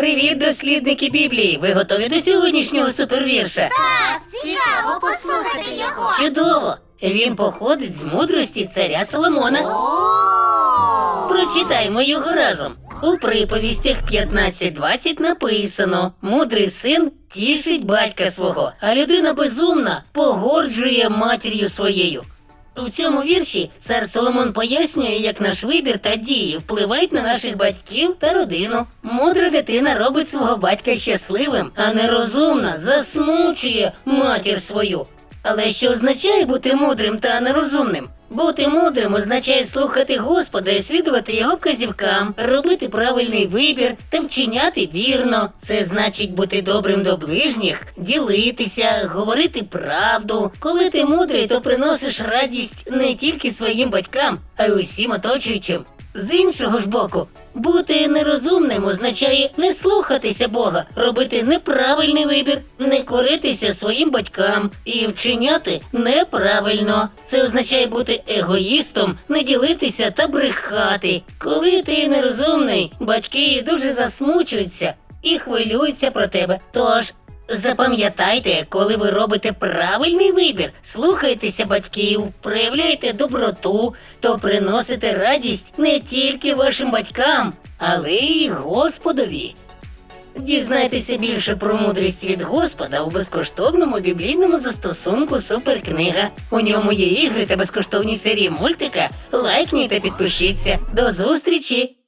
Привіт, дослідники Біблії! Ви готові до сьогоднішнього супервірша? Так, цікаво послухати його. Чудово! Він походить з мудрості царя Соломона. Прочитаймо його разом. У приповістях 15.20 написано: мудрий син тішить батька свого, а людина безумна погорджує матір'ю своєю. У цьому вірші цар Соломон пояснює, як наш вибір та дії впливають на наших батьків та родину. Мудра дитина робить свого батька щасливим, а нерозумна засмучує матір свою. Але що означає бути мудрим та нерозумним? Бути мудрим означає слухати Господа і слідувати його вказівкам, робити правильний вибір та вчиняти вірно. Це значить бути добрим до ближніх, ділитися, говорити правду. Коли ти мудрий, то приносиш радість не тільки своїм батькам, а й усім оточуючим. З іншого ж боку, бути нерозумним означає не слухатися Бога, робити неправильний вибір, не коритися своїм батькам і вчиняти неправильно. Це означає бути егоїстом, не ділитися та брехати. Коли ти нерозумний, батьки дуже засмучуються і хвилюються про тебе. Тож Запам'ятайте, коли ви робите правильний вибір, слухайтеся батьків, проявляйте доброту, то приносите радість не тільки вашим батькам, але й Господові. Дізнайтеся більше про мудрість від Господа у безкоштовному біблійному застосунку Суперкнига. У ньому є ігри та безкоштовні серії мультика. Лайкніть та підпишіться. До зустрічі!